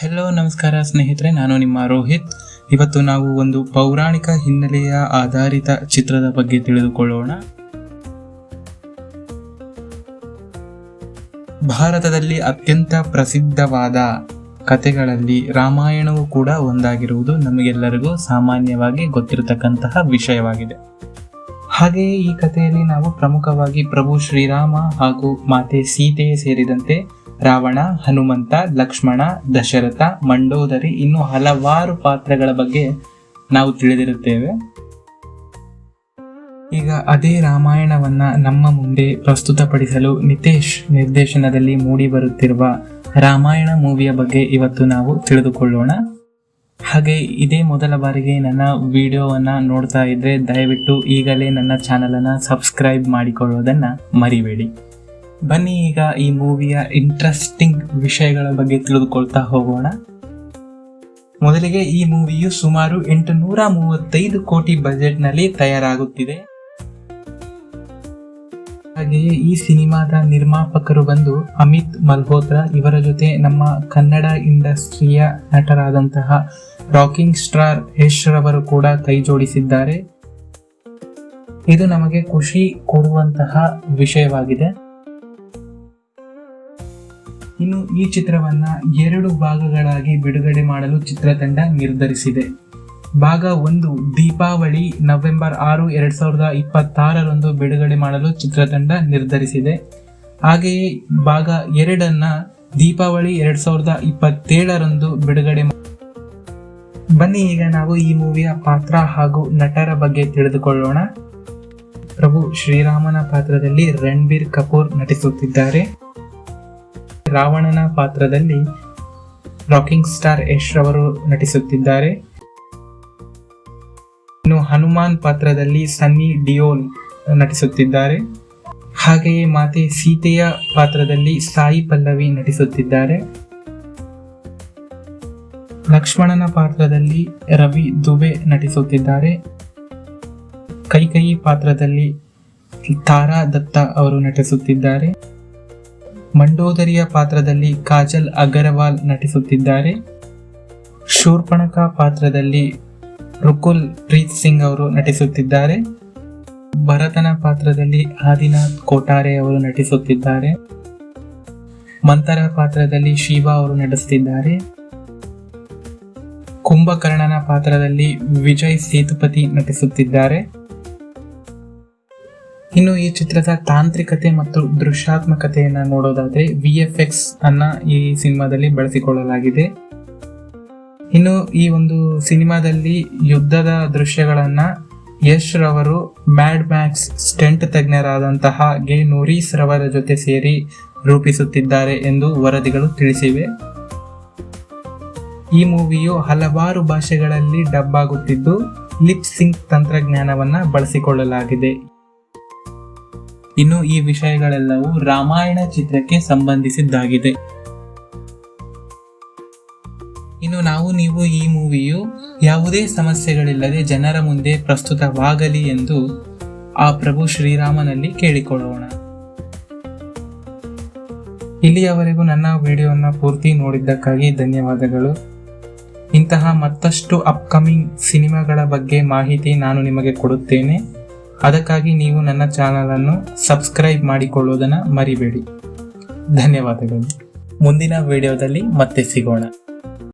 Hello ನಮಸ್ಕಾರ ಸ್ನೇಹಿತರೆ, ನಾನು ನಿಮ್ಮ ರೋಹಿತ್. ಇವತ್ತು ನಾವು ಒಂದು ಪೌರಾಣಿಕ ಹಿನ್ನೆಲೆಯ ಆಧಾರಿತ ಚಿತ್ರದ ಬಗ್ಗೆ ತಿಳಿದುಕೊಳ್ಳೋಣ. ಭಾರತದಲ್ಲಿ ಅತ್ಯಂತ ಪ್ರಸಿದ್ಧವಾದ ಕಥೆಗಳಲ್ಲಿ ರಾಮಾಯಣವು ಕೂಡ ಒಂದಾಗಿರುವುದು ನಮಗೆಲ್ಲರಿಗೂ ಸಾಮಾನ್ಯವಾಗಿ ಗೊತ್ತಿರತಕ್ಕಂತಹ ವಿಷಯವಾಗಿದೆ. ಹಾಗೆಯೇ ಈ ಕಥೆಯಲ್ಲಿ ನಾವು ಪ್ರಮುಖವಾಗಿ ಪ್ರಭು ಶ್ರೀರಾಮ ಹಾಗೂ ಮಾತೆ ಸೀತೆ ಸೇರಿದಂತೆ ರಾವಣ, ಹನುಮಂತ, ಲಕ್ಷ್ಮಣ, ದಶರಥ, ಮಂಡೋದರಿ ಇನ್ನು ಹಲವಾರು ಪಾತ್ರಗಳ ಬಗ್ಗೆ ನಾವು ತಿಳಿದಿರುತ್ತೇವೆ. ಈಗ ಅದೇ ರಾಮಾಯಣವನ್ನ ನಮ್ಮ ಮುಂದೆ ಪ್ರಸ್ತುತಪಡಿಸಲು ನಿತೇಶ್ ನಿರ್ದೇಶನದಲ್ಲಿ ಮೂಡಿ ಬರುತ್ತಿರುವ ರಾಮಾಯಣ ಮೂವಿಯ ಬಗ್ಗೆ ಇವತ್ತು ನಾವು ತಿಳಿದುಕೊಳ್ಳೋಣ. ಹಾಗೆ ಇದೇ ಮೊದಲ ಬಾರಿಗೆ ನನ್ನ ವಿಡಿಯೋವನ್ನು ನೋಡ್ತಾ ಇದ್ರೆ ದಯವಿಟ್ಟು ಈಗಲೇ ನನ್ನ ಚಾನಲನ್ನು ಸಬ್ಸ್ಕ್ರೈಬ್ ಮಾಡಿಕೊಳ್ಳೋದನ್ನ ಮರಿಬೇಡಿ. ಬನ್ನಿ ಈಗ ಈ ಮೂವಿಯ ಇಂಟ್ರೆಸ್ಟಿಂಗ್ ವಿಷಯಗಳ ಬಗ್ಗೆ ತಿಳಿದುಕೊಳ್ತಾ ಹೋಗೋಣ. ಮೊದಲಿಗೆ ಈ ಮೂವಿಯು ಸುಮಾರು ಎಂಟುನೂರ ಮೂವತ್ತೈದು ಕೋಟಿ ಬಜೆಟ್ನಲ್ಲಿ ತಯಾರಾಗುತ್ತಿದೆ. ಹಾಗೆಯೇ ಈ ಸಿನಿಮಾದ ನಿರ್ಮಾಪಕರು ಬಂದು ಅಮಿತ್ ಮಲ್ಹೋತ್ರಾ ಇವರ ಜೊತೆ ನಮ್ಮ ಕನ್ನಡ ಇಂಡಸ್ಟ್ರಿಯ ನಟರಾದಂತಹ ರಾಕಿಂಗ್ ಸ್ಟಾರ್ ಯಶ್ ರವರು ಕೂಡ ಕೈ ಜೋಡಿಸಿದ್ದಾರೆ. ಇದು ನಮಗೆ ಖುಷಿ ಕೊಡುವಂತಹ ವಿಷಯವಾಗಿದೆ. ಇನ್ನು ಈ ಚಿತ್ರವನ್ನ ಎರಡು ಭಾಗಗಳಾಗಿ ಬಿಡುಗಡೆ ಮಾಡಲು ಚಿತ್ರತಂಡ ನಿರ್ಧರಿಸಿದೆ. ಭಾಗ ಒಂದು, ದೀಪಾವಳಿ, ನವೆಂಬರ್ ಆರು, ಎರಡ್ ಸಾವಿರದ ಇಪ್ಪತ್ತಾರರಂದು ಬಿಡುಗಡೆ ಮಾಡಲು ಚಿತ್ರತಂಡ ನಿರ್ಧರಿಸಿದೆ. ಹಾಗೆಯೇ ಭಾಗ ಎರಡನ್ನ ದೀಪಾವಳಿ ಎರಡ್ ಸಾವಿರದ ಇಪ್ಪತ್ತೇಳರಂದು ಬಿಡುಗಡೆ ಬನ್ನಿ ಈಗ ನಾವು ಈ ಮೂವಿಯ ಪಾತ್ರ ಹಾಗೂ ನಟರ ಬಗ್ಗೆ ತಿಳಿದುಕೊಳ್ಳೋಣ. ಪ್ರಭು ಶ್ರೀರಾಮನ ಪಾತ್ರದಲ್ಲಿ ರಣಬೀರ್ ಕಪೂರ್ ನಟಿಸುತ್ತಿದ್ದಾರೆ. ರಾವಣನ ಪಾತ್ರದಲ್ಲಿ ರಾಕಿಂಗ್ ಸ್ಟಾರ್ ಯಶ್ ಅವರು ನಟಿಸುತ್ತಿದ್ದಾರೆ. ಇನ್ನು ಹನುಮಾನ್ ಪಾತ್ರದಲ್ಲಿ ಸನ್ನಿ ಡಿಯೋಲ್ ನಟಿಸುತ್ತಿದ್ದಾರೆ. ಹಾಗೆಯೇ ಮಾತೆ ಸೀತೆಯ ಪಾತ್ರದಲ್ಲಿ ಸಾಯಿ ಪಲ್ಲವಿ ನಟಿಸುತ್ತಿದ್ದಾರೆ. ಲಕ್ಷ್ಮಣನ ಪಾತ್ರದಲ್ಲಿ ರವಿ ದುಬೆ ನಟಿಸುತ್ತಿದ್ದಾರೆ. ಕೈಕೈ ಪಾತ್ರದಲ್ಲಿ ತಾರಾ ದತ್ತ ಅವರು ನಟಿಸುತ್ತಿದ್ದಾರೆ. ಮಂಡೋದರಿಯ ಪಾತ್ರದಲ್ಲಿ ಕಾಜಲ್ ಅಗರವಾಲ್ ನಟಿಸುತ್ತಿದ್ದಾರೆ. ಶೂರ್ಪಣಕ ಪಾತ್ರದಲ್ಲಿ ರುಕುಲ್ ಪ್ರೀತ್ ಸಿಂಗ್ ಅವರು ನಟಿಸುತ್ತಿದ್ದಾರೆ. ಭರತನ ಪಾತ್ರದಲ್ಲಿ ಆದಿನಾಥ್ ಕೋಟಾರೆ ಅವರು ನಟಿಸುತ್ತಿದ್ದಾರೆ. ಮಂತರ ಪಾತ್ರದಲ್ಲಿ ಶಿವ ಅವರು ನಟಿಸುತ್ತಿದ್ದಾರೆ. ಕುಂಭಕರ್ಣನ ಪಾತ್ರದಲ್ಲಿ ವಿಜಯ್ ಸೇತುಪತಿ ನಟಿಸುತ್ತಿದ್ದಾರೆ. ಇನ್ನು ಈ ಚಿತ್ರದ ತಾಂತ್ರಿಕತೆ ಮತ್ತು ದೃಶ್ಯಾತ್ಮಕತೆಯನ್ನು ನೋಡೋದಾದ್ರೆ ವಿ ಎಫ್ ಎಕ್ಸ್ ಅನ್ನ ಈ ಸಿನಿಮಾದಲ್ಲಿ ಬಳಸಿಕೊಳ್ಳಲಾಗಿದೆ. ಇನ್ನು ಈ ಒಂದು ಸಿನಿಮಾದಲ್ಲಿ ಯುದ್ಧದ ದೃಶ್ಯಗಳನ್ನ ಯಶ್ ರವರು, ಮ್ಯಾಡ್ ಮ್ಯಾಕ್ಸ್ ಸ್ಟೆಂಟ್ ತಜ್ಞರಾದಂತಹ ಗೆ ನೂರೀಸ್ ರವರ ಜೊತೆ ಸೇರಿ ರೂಪಿಸುತ್ತಿದ್ದಾರೆ ಎಂದು ವರದಿಗಳು ತಿಳಿಸಿವೆ. ಈ ಮೂವಿಯು ಹಲವಾರು ಭಾಷೆಗಳಲ್ಲಿ ಡಬ್ ಆಗುತ್ತಿದ್ದು, ಲಿಪ್ ಸಿಂಕ್ ತಂತ್ರಜ್ಞಾನವನ್ನ ಬಳಸಿಕೊಳ್ಳಲಾಗಿದೆ. ಇನ್ನು ಈ ವಿಷಯಗಳೆಲ್ಲವೂ ರಾಮಾಯಣ ಚಿತ್ರಕ್ಕೆ ಸಂಬಂಧಿಸಿದ್ದಾಗಿದೆ. ಇನ್ನು ನಾವು ನೀವು ಈ ಮೂವಿಯು ಯಾವುದೇ ಸಮಸ್ಯೆಗಳಿಲ್ಲದೆ ಜನರ ಮುಂದೆ ಪ್ರಸ್ತುತವಾಗಲಿ ಎಂದು ಆ ಪ್ರಭು ಶ್ರೀರಾಮನಲ್ಲಿ ಕೇಳಿಕೊಳ್ಳೋಣ. ಇಲ್ಲಿಯವರೆಗೂ ನನ್ನ ವಿಡಿಯೋನ ಪೂರ್ತಿ ನೋಡಿದ್ದಕ್ಕಾಗಿ ಧನ್ಯವಾದಗಳು. ಇಂತಹ ಮತ್ತಷ್ಟು ಅಪ್ಕಮಿಂಗ್ ಸಿನಿಮಾಗಳ ಬಗ್ಗೆ ಮಾಹಿತಿ ನಾನು ನಿಮಗೆ ಕೊಡುತ್ತೇನೆ. ಅದಕ್ಕಾಗಿ ನೀವು ನನ್ನ ಚಾನಲನ್ನು ಸಬ್ಸ್ಕ್ರೈಬ್ ಮಾಡಿಕೊಳ್ಳುವುದನ್ನು ಮರಿಬೇಡಿ. ಧನ್ಯವಾದಗಳು. ಮುಂದಿನ ವಿಡಿಯೋದಲ್ಲಿ ಮತ್ತೆ ಸಿಗೋಣ.